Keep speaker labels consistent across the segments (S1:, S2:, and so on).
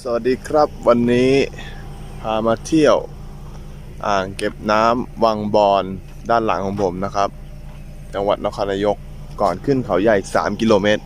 S1: สวัสดีครับวันนี้พามาเที่ยว อ่างเก็บน้ำวังบอนด้านหลังของผมนะครับ จังหวัดนครนายกก่อนขึ้นเขาใหญ่ 3 กิโลเมตร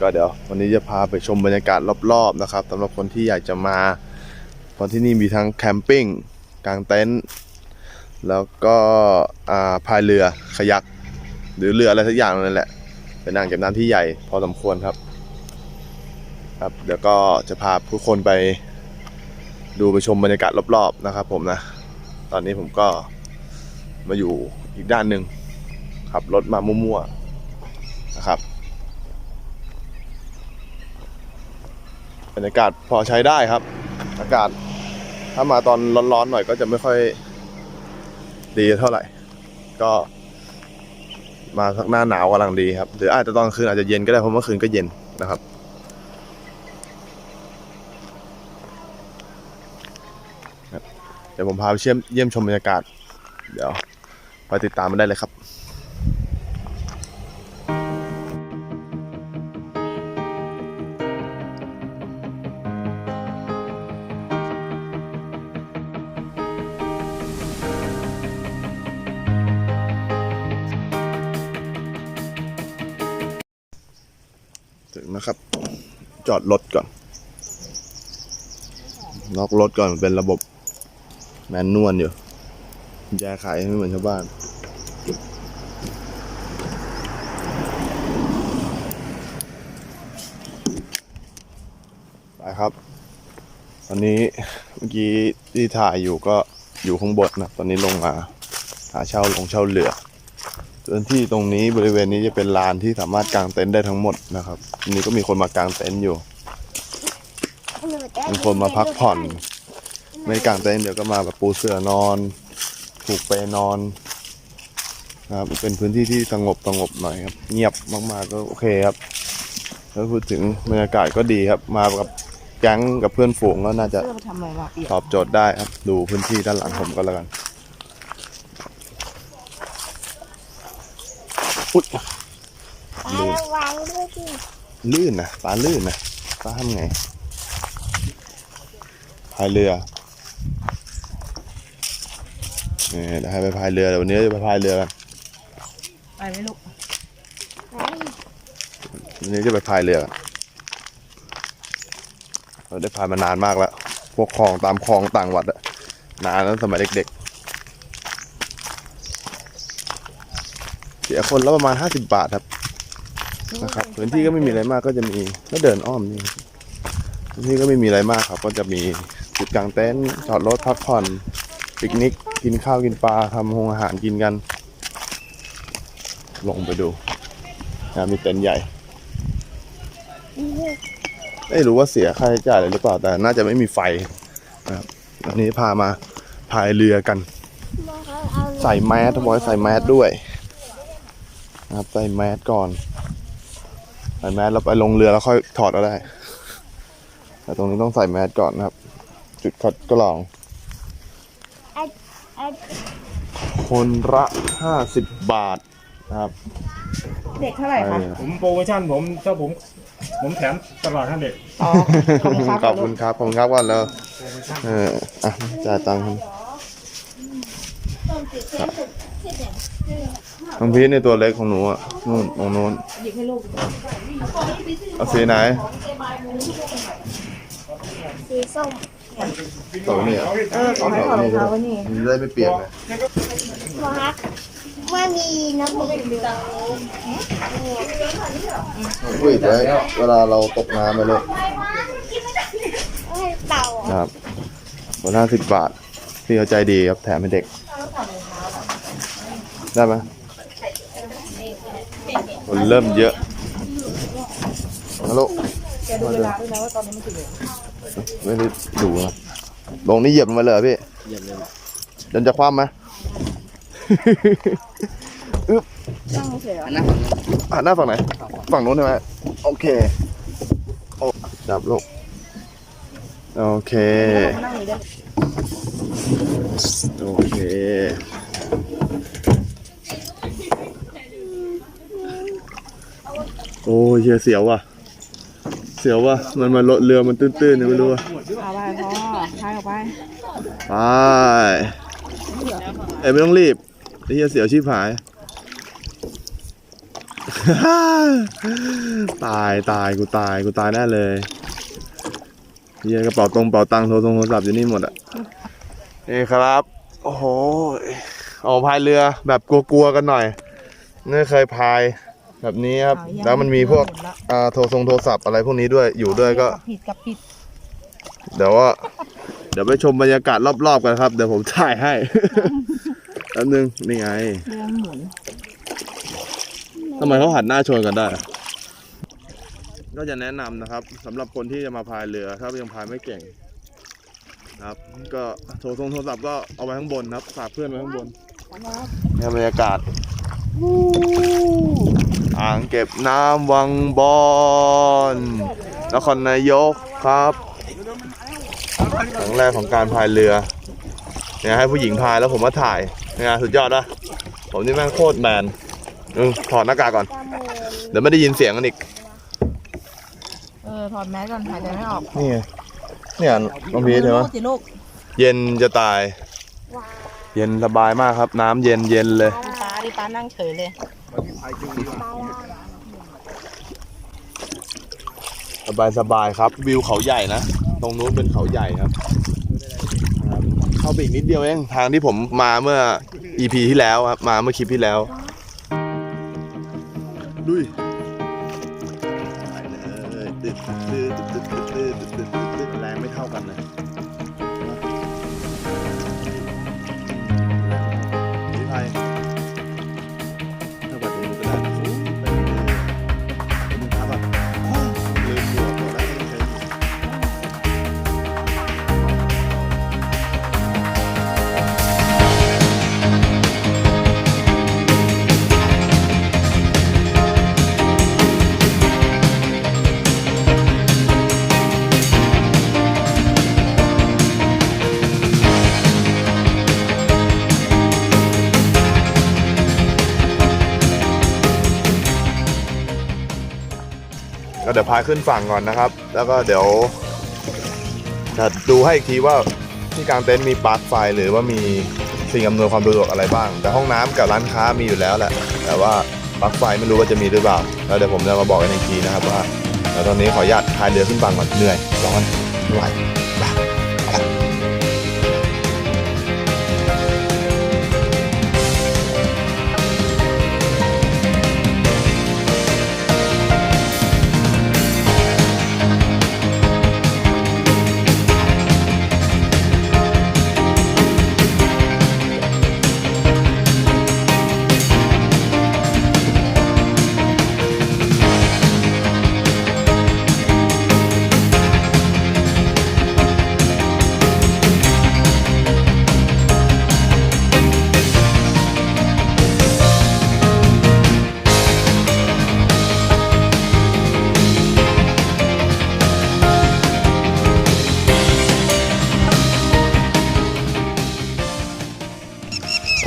S1: ก็เดี๋ยว วันนี้จะพาไปชมบรรยากาศรอบๆนะครับสำหรับคนที่อยากจะมาเพราะที่นี่มีทั้งแคมปิ้งกางเต็นท์แล้วก็พายเรือขยัก หรือเรืออะไรสักอย่างนั่นแหละ เป็นอ่างเก็บน้ำที่ใหญ่พอสมควรครับ ครับ เดี๋ยวก็จะพาผู้คนไปดูไปชมบรรยากาศรอบๆนะครับผมนะ ตอนนี้ผมก็มาอยู่อีกด้านหนึ่งขับรถมามั่วๆนะครับบรรยากาศพอใช้ได้ครับ อากาศถ้ามาตอนร้อนๆหน่อยก็จะไม่ค่อยดีเท่าไหร่ ก็ มาสักหน้าหนาวกำลังดีครับ หรืออาจจะตอนคืนอาจจะเย็นก็ได้เพราะเมื่อคืนก็เย็นนะครับ เดี๋ยวผมพาไปเชื่อมเยี่ยมชมบรรยากาศ เดี๋ยวไปติดตามมันได้เลยครับ จอดรถก่อน ล็อกรถก่อนเป็นระบบแมนนวลอยู่แยกขายไม่เหมือนชาวบ้าน ไปครับ ตอนนี้เมื่อกี้ที่ถ่ายอยู่ก็อยู่ข้างบนนะ ตอนนี้ลงมา หาเช่าลงเช่าเรือ พื้นที่ตรงนี้บริเวณนี้จะเป็นลานที่สามารถกางเต็นท์ได้ทั้งหมดนะครับทีนี้ก็มีคนมากางเต็นท์อยู่ มีคนมาพักผ่อน ไม่กางเต็นท์เดี๋ยวก็มาแบบปูเสื่อนอนผูกเปลนอนนะครับเป็นพื้นที่ที่สงบสงบหน่อยครับ เงียบมากๆก็โอเคครับแล้วพูดถึงบรรยากาศก็ดีครับ มากับแก๊งกับเพื่อนฝูงก็น่าจะ
S2: เรื่องทำอะไรมาเปียก
S1: ตอบโจทย์ได้ครับ ดูพื้นที่ด้านหลังผมก็แล้วกัน อุ๊ย
S3: ปลาระวังด้วยสิ
S1: ลื่นนะปลาลื่นนะปลาทำไงพายเรือนี่เดี๋ยวให้ไปพายเรือเดี๋ยววันนี้จะไปพายเรือกัน
S2: ไปไหมลูก
S1: วันนี้จะไปพายเรือกันเราได้พายมานานมากแล้ว พวกคลองตามคลองต่างวัดอะนานแล้วสมัยเด็กๆ เสียคนละประมาณ50บาทครับนะครับ พื้นที่ก็ไม่มีอะไรมากก็จะมีก็เดินอ้อมนี่พื้นที่ก็ไม่มีอะไรมากครับ ก็จะมีจุดกางเต็นท์จอดรถพักผ่อนปิกนิกกินข้าวกินปลาทำโรงอาหารกินกัน ลงไปดูนะมีเต็นท์ใหญ่ไม่รู้ว่าเสียค่าใช้จ่ายอะไรหรือเปล่าแต่น่าจะไม่มีไฟนะครับอันนี้พามาพายเรือกัน ใส่แมสทั้งหมดใส่แมสด้วย นะครับใส่แมสก่อนใส่แมสแล้วไปลงเรือแล้วค่อยถอดก็ได้ แต่ตรงนี้ต้องใส่แมสก่อนนะครับ จุดคัดกรอง
S3: ไอ้ไอ้
S1: คนละห้าสิบบาทนะครับ
S2: เด็กเท่าไหร่คะ
S4: ผมโปรโมชั่นผมถ้าผม ผมแถมตลอดท่านเด็ก
S2: อ๋อ ขอบคุณครับ
S1: ขอบคุณครับขอบคุณครับก่อนแล้ว
S4: โปรโมชั่น
S1: เออ อะจ่ายตังค์ครับ น้องพีชในตัวเล็กของหนูอะนู่นตรงนู้น
S2: หยิบให้ลูก
S1: เอาสีไหน
S3: สีส้ม
S1: ตัวนี้อะ
S2: เออขอให้ถอดรองเท้าไว้นี่
S1: มันจะได้ไม่เปียกนะ
S3: พักไม่มีน้ำมันเหลือง
S1: อุ้ยไว้เวลาเราตกน้ำไปเลย
S3: ให้เต่า
S1: นะครับคนห้าสิบบาทพี่เขาใจดีครับแถมให้เด็ก ได้ไหม คนเริ่มเยอะฮัลโหล
S2: แกดูเวลาด้วยนะว่าตอนนี้มันกี่โมง
S1: ไม่ได้ดูนะลงนี่เหยียบลงมาเลยเหรอพี่เหยียบเลยเดินจะคว่ำไหม
S2: นั่งเฉยๆเหรอ
S1: อะหน้าฝั่งไหน ฝั่งนู้นใช่ไหมโอเคโอ้จับลูกโอเค
S2: นั่งอยู่ได้
S1: โอเค โอ้ยเฮียเสียวว่ะ เสียวว่ะ มันมารถเรือมันตื้นๆเนี่ยไม่รู้ว่ะ
S2: เอาไปพ่อพายออกไป
S1: ไปเอ้ยไม่ต้องรีบเฮียเสียวชีพหาย ตายตายกูตายกูตายแน่เลยเฮียกระเป๋าตรงเป๋าตังค์โทรทรงโทรศัพท์อยู่นี่หมดอะนี่ครับ โอ้โหออกพายเรือแบบกลัวๆกันหน่อยไม่เคยพาย แบบนี้ครับแล้วมันมีพวกอ่าโทรทรงโทรศัพท์อะไรพวกนี้ด้วยอยู่ด้วยก็
S2: ผิดกับผิด
S1: เดี๋ยวว่าเดี๋ยวไปชมบรรยากาศรอบๆกันครับ เดี๋ยวผมถ่ายให้ แป๊บนึงนี่ไง
S2: เรื่องหมุน
S1: ทำไมเขาหันหน้าชนกันได้อะก็จะแนะนำนะครับสำหรับคนที่จะมาพายเรือ ถ้ายังพายไม่เก่งนะครับ ก็โทรทรงโทรศัพท์ก็เอาไว้ข้างบนครับฝากเพื่อนไว้ข้างบนนี่บรรยากาศ อ่างเก็บน้ำวังบอนนครนายกครับครั้งแรกของการพายเรือเนี่ยให้ผู้หญิงพายแล้วผมมาถ่ายเนี่ยสุดยอดนะผมนี่แม่งโคตรแมนอืมถอดหน้ากากก่อน เดี๋ยวไม่ได้ยินเสียงกันอีก
S2: เออ ถอดแมสก่อนหายใจไม่ออก
S1: นี่ไงเนี่ยน้องพีทเห็นไหม
S2: สิลูก
S1: เย็นจะตาย เย็นสบายมากครับ น้ำเย็นเย็นเลย
S2: ดิป้าดิป้านั่งเฉยเลย
S1: สบายสบายครับ วิวเขาใหญ่นะ ตรงนู้นเป็นเขาใหญ่ครับ เข้าไปอีกนิดเดียวเองทางที่ผมมาเมื่อ EP ที่แล้วครับ มาเมื่อคลิปที่แล้ว ดุย เดี๋ยวพาขึ้นฝั่งก่อนนะครับ แล้วก็เดี๋ยวจะดูให้อีกทีว่าที่กลางเต็นท์มีปลั๊กไฟหรือว่ามีสิ่งอำนวยความสะดวกอะไรบ้าง แต่ห้องน้ำกับร้านค้ามีอยู่แล้วแหละ แต่ว่าปลั๊กไฟไม่รู้ว่าจะมีหรือเปล่า แล้วเดี๋ยวผมจะมาบอกกันอีกทีนะครับว่าแล้วตอนนี้ขออนุญาตพายเรือขึ้นฝั่งก่อนเหนื่อยร้อนไม่ไหว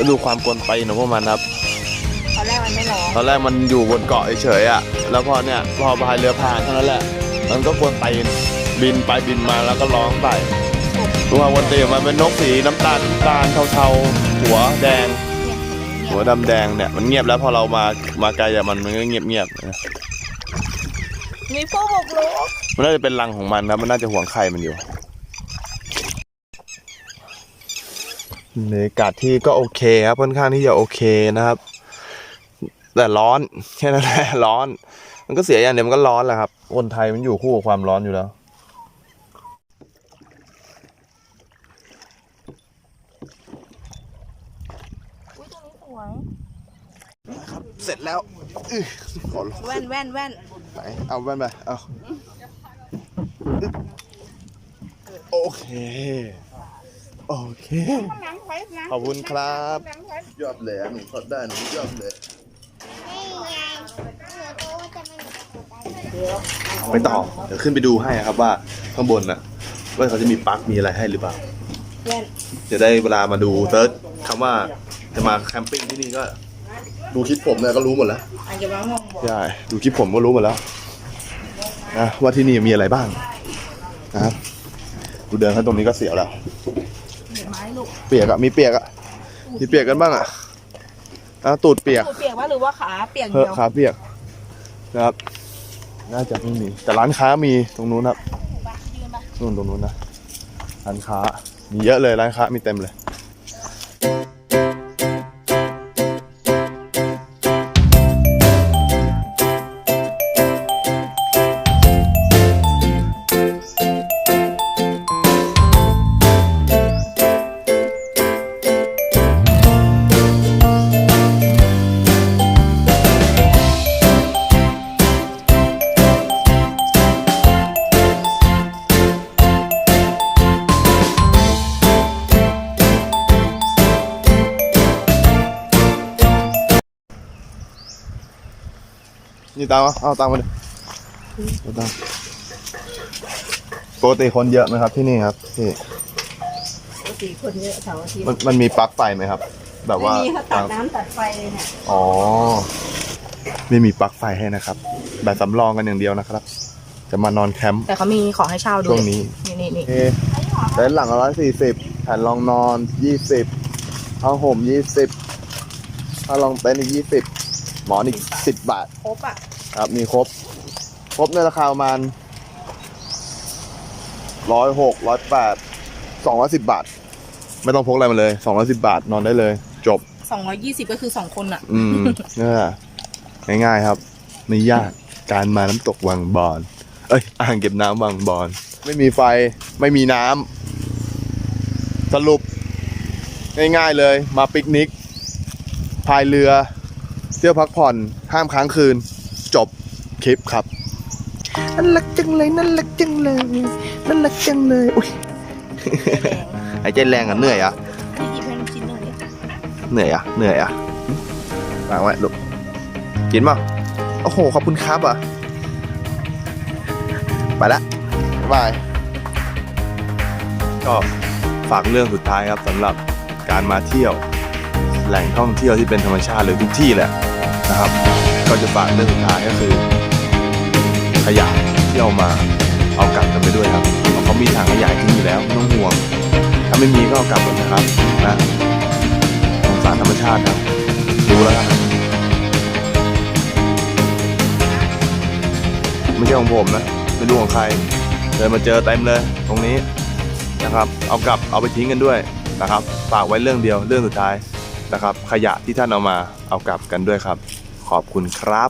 S1: ดูความกวนไปของพวกมันครับ
S2: ตอนแรกมันไม่ร้อง
S1: ตอนแรกมันอยู่บนเกาะเฉยๆอะ แล้วพอเนี่ยพอพายเรือผ่านเท่านั้นแหละ มันก็กวนตีนบินไปบินมาแล้วก็ร้องไปตัววันตีมันเป็นนกสีน้ำตาลน้ำตาลเทาๆ หัวแดง หัวดำแดงเนี่ยมันเงียบแล้วพอเรามามาไกลจากมันมันก็เงียบเงียบๆนะ
S2: มีผู้บุกรุก
S1: มันน่าจะเป็นรังของมันนะมันน่าจะห่วงไข่มันอยู่ บรรยากาศที่ก็โอเคครับค่อนข้างที่จะโอเคนะครับ แต่ร้อนแค่นั้นแหละร้อน มันก็เสียอย่างเดียวมันก็ร้อนแหละครับคนไทยมันอยู่คู่กับความร้อนอยู่แล้ว
S2: อุ้ยตรงนี้สวย
S1: เสร็จแล้วอื้อขอลง
S2: แว่นแว่นแว่น
S1: ไหนเอาแว่นไปเอาอึ๊บโอเค โอเค ขอบคุณครับ ยอดเลยหนูขอได้หนูยอดเลย
S3: นี่ไงเหลือตัวว่าจะไม่
S1: ไปต่อเดี๋ยวขึ้นไปดูให้ครับว่าข้างบนน่ะว่าเขาจะมีปลั๊กมีอะไรให้หรือเปล่า
S2: แว่น
S1: จะได้เวลามาดูเซิร์ชคำว่าจะมาแคมปิ้งที่นี่ก็ ดูคลิปผมเนี่ยก็รู้หมดแล้ว
S2: อันจะว่างงบอก
S1: ใช่ดูคลิปผมก็รู้หมดแล้วนะว่าที่นี่มีอะไรบ้างนะครับดูเดินเข้าตรงนี้ก็เสียวแล้ว
S2: เห็นไหมลูก
S1: เปียกอะมีเปียกอะมีเปียกกันบ้างอะอะตูดเปียก
S2: ตูดเปียกวะหรือว่าขาเปียก
S1: เพอะ
S2: เดียว
S1: ขาเปียกนะครับ น่าจะไม่มีแต่ร้านค้ามีตรงนู้นครับ
S2: ยืนไป
S1: นู่นตรงนู้นนะร้านค้ามีเยอะเลยร้านค้ามีเต็มเลย นี่ตามมาเอาตามมาดิเอาตามปกติคนเยอะไหมครับที่นี่ครับที่
S2: ปกติคนเยอะเสาร์อาทิตย์
S1: มันมันมีปลั๊กไฟไหมครับ แบบว่า
S2: ไม่มีเขาตัดน้ำตัดไฟเลยเนี่ย
S1: อ๋อไม่มีปลั๊กไฟให้นะครับ แบบสำรองกันอย่างเดียวนะครับ จะมานอนแคมป์
S2: แต่เขามีของให้เช่าด้
S1: ช่
S2: ว
S1: วยงนี้
S2: นี่นี่นี่
S1: โอเคเต็นท์หลังร้อยสี่สิบแผ่นรองนอนยี่สิบผ้าห่มยี่สิบผ้ารองเต็นท์อีกยี่สิบหมอนอีกสิบบาท
S2: ครบอะ
S1: ครับมีครบ ครบในราคาประมาณร้อยหกร้อยแปดสองร้อยสิบบาท ไม่ต้องพกอะไรมาเลยสองร้อยสิบบาทนอนได้เลย จบ
S2: สองร้อยยี่สิบก็คือสองคนอะ
S1: อืมเนี่ยง่ายๆครับไม่ยากการมาน้ำตกวังบอน เอ้ย อ่างเก็บน้ำวังบอน ไม่มีไฟไม่มีน้ำสรุป ง่ายๆเลย มาปิกนิกพายเรือ เที่ยวพักผ่อนห้ามค้างคืน จบคลิปครับน่ารักจังเลยน่ารักจังเลยน่ารักจังเลยอุ้ยหายใจแรงอะเหนื่อยอะ
S2: นี่หยิบให้ลูกชิ้นหนึ่งดิ
S1: เหนื่อยอะเหนื่อยอะวางไว้ลูกกินป่ะโอ้โหขอบคุณครับอะไปละบ๊ายบายก็ฝากเรื่องสุดท้ายครับสำหรับการมาเที่ยว แหล่งท่องเที่ยวที่เป็นธรรมชาติเลยทุกที่แหละนะครับ ก็จะฝากเรื่องสุดท้ายก็คือ ขยะที่เอามาเอากลับกันไปด้วยครับเพราะเขามีถังขยะทิ้งอยู่แล้วไม่ต้องห่วง ถ้าไม่มีก็เอากลับหมดนะครับนะสงสารธรรมชาติครับดูแล้วกันไม่ใช่ของผมนะไม่รู้ของใครเดินมาเจอเต็มเลย ตรงนี้นะครับ เอากลับเอาไปทิ้งกันด้วยนะครับฝากไว้เรื่องเดียวเรื่องสุดท้ายนะครับ ขยะที่ท่านเอามาเอากลับกันด้วยครับ ขอบคุณครับ